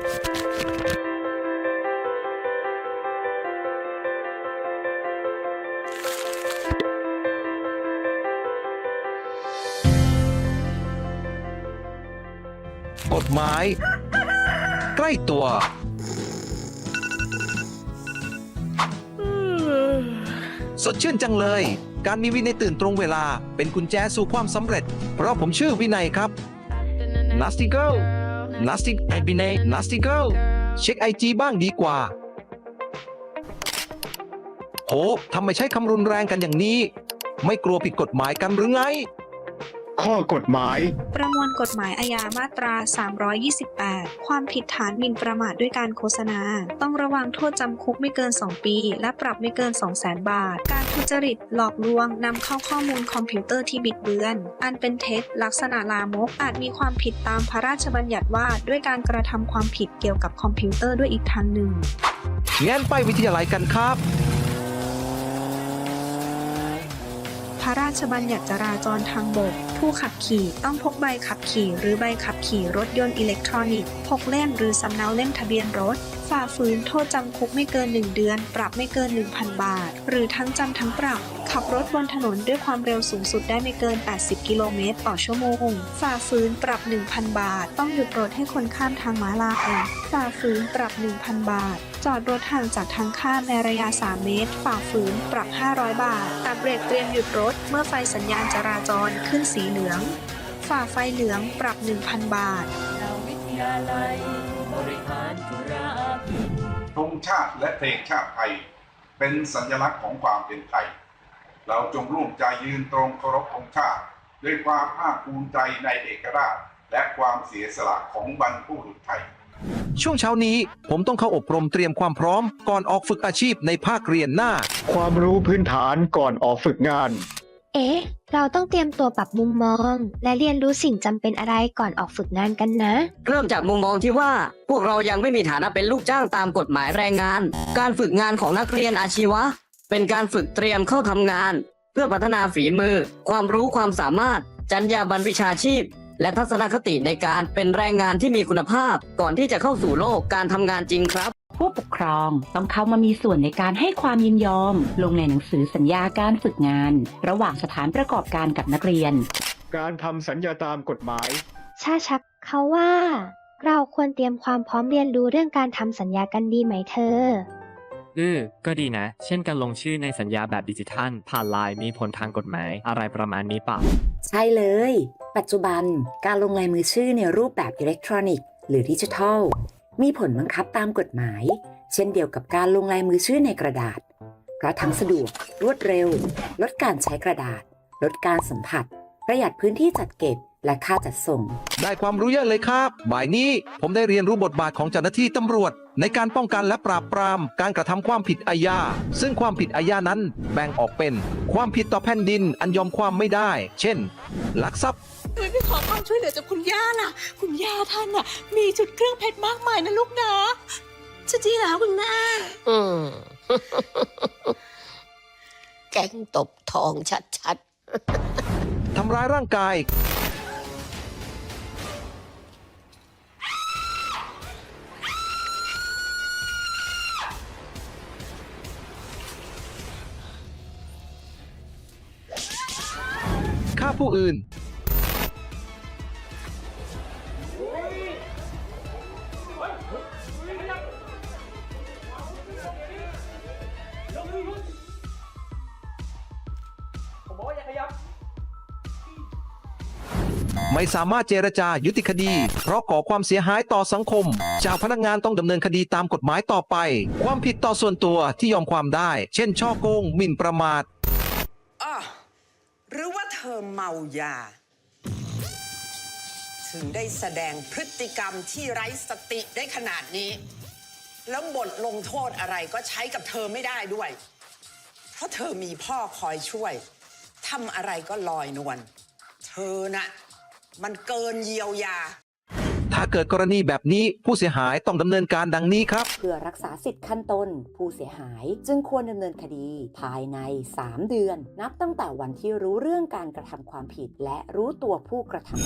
กฎหมาย ใกล้ตัว สดชื่นจังเลย การมีวินัยตื่นตรงเวลาเป็นกุญแจสู่ความสำเร็จ เพราะผมชื่อวินัยครับ Nasty girl Nasty ไอวินัย Nasty girl เช็คไอจีบ้างดีกว่าโอ้ทำไมใช้คำรุนแรงกันอย่างนี้ ไม่กลัวผิดกฎหมายกันหรือไง ข้อกฎหมาย ประมวลกฎหมายอาญามาตรา 328 ความผิดฐานหมิ่นประมาทด้วยการโฆษณา ต้องระวังโทษจำคุกไม่เกิน 2 ปี และปรับไม่เกิน 200,000 บาท การทุจริตหลอกลวงนำเข้าข้อมูลคอมพิวเตอร์ที่บิดเบือน อันเป็นเท็จ ลักษณะลามก อาจมีความผิดตามพระราชบัญญัติว่า ด้วยการกระทำความผิดเกี่ยวกับคอมพิวเตอร์ด้วยอีกทางหนึ่งงั้นไปวิทยาลัยกันครับพระ ราชบัญญัติจราจรทางบก ผู้ขับขี่ต้องพกใบขับขี่ หรือใบขับขี่รถยนต์อิเล็กทรอนิกส์พกเล่มหรือสำเนาเล่มทะเบียนรถ ฝ่าฝืนโทษจำคุกไม่เกิน 1 เดือน ปรับไม่เกิน 1,000 บาท หรือทั้งจำทั้งปรับ ขับรถบนถนนด้วยความเร็วสูงสุดได้ไม่เกิน 80 กิโลเมตรต่อชั่วโมง ฝ่าฝืนปรับ 1,000 บาท ต้องหยุดรถให้คนข้ามทางม้าลายฝ่าฝืนปรับ 1,000 บาท จอดรถห่างจากทางข้ามในระยะ 3 เมตร ฝ่าฝืนปรับ 500 บาทตัดเบรกเตรียมหยุดรถเมื่อไฟสัญญาณจราจรขึ้นสีเหลือง ฝ่าไฟเหลืองปรับ 1,000 บาทธงชาติและเพลงชาติไทย เป็นสัญลักษณ์ของความเป็นไทย เราจงร่วมใจยืนตรงเคารพธงชาติ ด้วยความภาคภูมิใจในเอกราช และความเสียสละของบรรพบุรุษไทยช่วงเช้านี้ผมต้องเข้าอบรมเตรียมความพร้อมก่อนออกฝึกอาชีพในภาคเรียนหน้า ความรู้พื้นฐานก่อนออกฝึกงาน เอ๊ะ เราต้องเตรียมตัวปรับมุมมอง และเรียนรู้สิ่งจำเป็นอะไรก่อนออกฝึกงานกันนะ เริ่มจากมุมมองที่ว่า พวกเรายังไม่มีฐานะเป็นลูกจ้างตามกฎหมายแรงงาน การฝึกงานของนักเรียนอาชีวะ เป็นการฝึกเตรียมเข้าทำงาน เพื่อพัฒนาฝีมือ ความรู้ความสามารถ จรรยาบรรณวิชาชีพ และทัศนคติในการเป็นแรงงานที่มีคุณภาพ ก่อนที่จะเข้าสู่โลกการทำงานจริงครับ ผู้ปกครองต้องเข้ามามีส่วนในการให้ความยินยอม ลงในหนังสือสัญญาการฝึกงาน ระหว่างสถานประกอบการกับนักเรียน การทำสัญญาตามกฎหมาย ชาชักเขาว่า เราควรเตรียมความพร้อมเรียนรู้เรื่องการทำสัญญากันดีไหมเธอ อือ ก็ดีนะ เช่นการลงชื่อในสัญญาแบบดิจิทัล ผ่านไลน์มีผลทางกฎหมายอะไรประมาณนี้เปล่าใช่เลย ปัจจุบันการลงลายมือชื่อในรูปแบบอิเล็กทรอนิกส์ หรือดิจิทัล มีผลบังคับตามกฎหมาย เช่นเดียวกับการลงลายมือชื่อในกระดาษ เพราะทั้งสะดวก รวดเร็ว ลดการใช้กระดาษ ลดการสัมผัส ประหยัดพื้นที่จัดเก็บและค่าจัดส่ง ได้ความรู้เยอะเลยครับ บ่ายนี้ผมได้เรียนรู้บทบาทของเจ้าหน้าที่ตำรวจ ในการป้องกันและปราบปราม การกระทำความผิดอาญา ซึ่งความผิดอาญานั้นแบ่งออกเป็น ความผิดต่อแผ่นดินอันยอมความไม่ได้ เช่น ลักทรัพย์ เอ้ยไปขอความช่วยเหลือจากคุณย่าล่ะ คุณย่าท่านน่ะ มีจุดเครื่องเพชรมากมายนะลูกนะจะจริงเหรอคุณแม่ อืม แก๊งตบทองชัดๆทำร้ายร่างกาย ฆ่าผู้อื่น ไม่สามารถเจรจายุติคดี เพราะก่อความเสียหายต่อสังคม เจ้าพนักงานต้องดำเนินคดีตามกฎหมายต่อไป ความผิดต่อส่วนตัวที่ยอมความได้ เช่น ช่อโกงหมิ่นประมาทอะหรือว่าเธอเมายา ถึงได้แสดงพฤติกรรมที่ไร้สติได้ขนาดนี้ แล้วบทลงโทษอะไรก็ใช้กับเธอไม่ได้ด้วย เพราะเธอมีพ่อคอยช่วยทำอะไรก็ลอยนวลเธอน่ะ มันเกินเยียวยา ถ้าเกิดกรณีแบบนี้ผู้เสียหายต้องดำเนินการดังนี้ครับ เพื่อรักษาสิทธิ์ขั้นต้น ผู้เสียหายจึงควรดำเนินคดี ภายใน 3 เดือน นับตั้งแต่วันที่รู้เรื่องการกระทำความผิด และรู้ตัวผู้กระทำ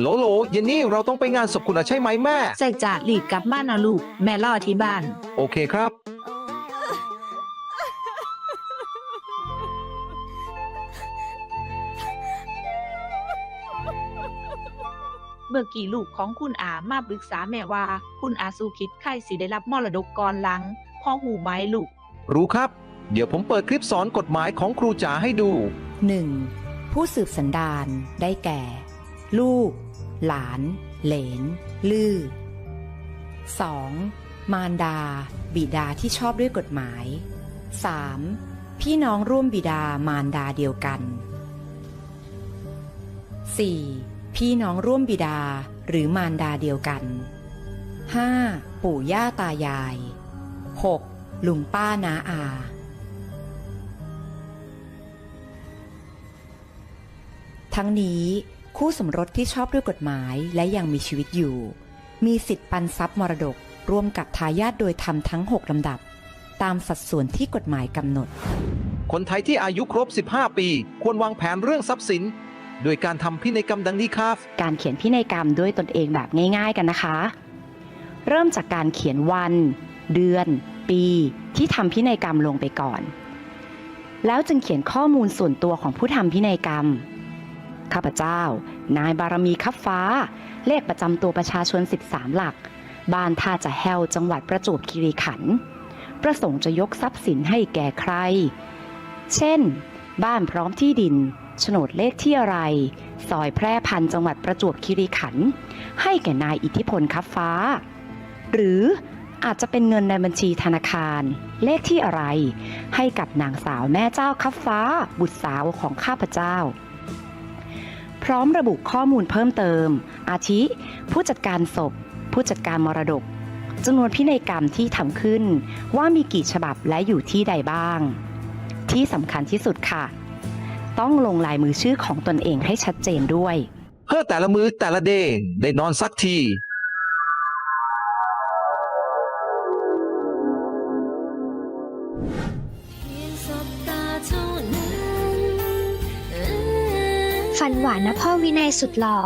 โหลโหลเย็นนี้เราต้องไปงานศพคุณอาใช่ไหมแม่ ใส่จ่าหลีดกลับบ้านนะลูก แม่รอที่บ้าน โอเคครับ เมื่อกี้ลูกของคุณอามาปรึกษาแม่ว่า คุณอาสูคิดใครสิได้รับมรดกก่อนหลังพ่อหูไหมลูก รู้ครับ เดี๋ยวผมเปิดคลิปสอนกฎหมายของครูจ๋าให้ดู 1. ผู้สืบสันดานได้แก่ ลูก หลาน เหลน ลือ 2. มารดา บิดาที่ชอบด้วยกฎหมาย 3. พี่น้องร่วมบิดามารดาเดียวกัน 4. พี่น้องร่วมบิดาหรือมารดาเดียวกัน 5. ปู่ย่าตายาย 6. ลุงป้านาอา ทั้งนี้คู่สมรสที่ชอบด้วยกฎหมายและยังมีชีวิตอยู่ มีสิทธิ์ปันทรัพย์มรดกร่วมกับทายาทโดยธรรมทั้ง 6 ลำดับ ตามสัดส่วนที่กฎหมายกำหนด คนไทยที่อายุครบ 15 ปี ควรวางแผนเรื่องทรัพย์สิน โดยการทำพินัยกรรมดังนี้ครับ การเขียนพินัยกรรมด้วยตนเองแบบง่าย ๆกันนะคะ เริ่มจากการเขียนวัน เดือน ปี ที่ทำพินัยกรรมลงไปก่อน แล้วจึงเขียนข้อมูลส่วนตัวของผู้ทำพินัยกรรม ข้าพเจ้า นายบารมีคับฟ้า เลขประจำตัวประชาชน 13 หลัก บ้านท่าจะแฮวจังหวัดประจวบคีรีขันธ์ประสงค์จะยกทรัพย์สินให้แก่ใคร เช่น บ้านพร้อมที่ดิน โฉนดเลขที่อะไร ซอยแพร่พันจังหวัดประจวบคีรีขันธ์ให้แก่นายอิทธิพลคับฟ้า หรืออาจจะเป็นเงินในบัญชีธนาคาร เลขที่อะไร ให้กับนางสาวแม่เจ้าคับฟ้า บุตรสาวของข้าพเจ้า พร้อมระบุข้อมูลเพิ่มเติม อาทิ ผู้จัดการศพ ผู้จัดการมรดกจำนวนพินัยกรรมที่ทำขึ้น ว่ามีกี่ฉบับและอยู่ที่ใดบ้าง ที่สำคัญที่สุดค่ะ ต้องลงลายมือชื่อของตนเองให้ชัดเจนด้วย เพื่อแต่ละมือแต่ละเดย์ได้นอนสักที ฝันหวานนะพ่อวินัยสุดหล่อ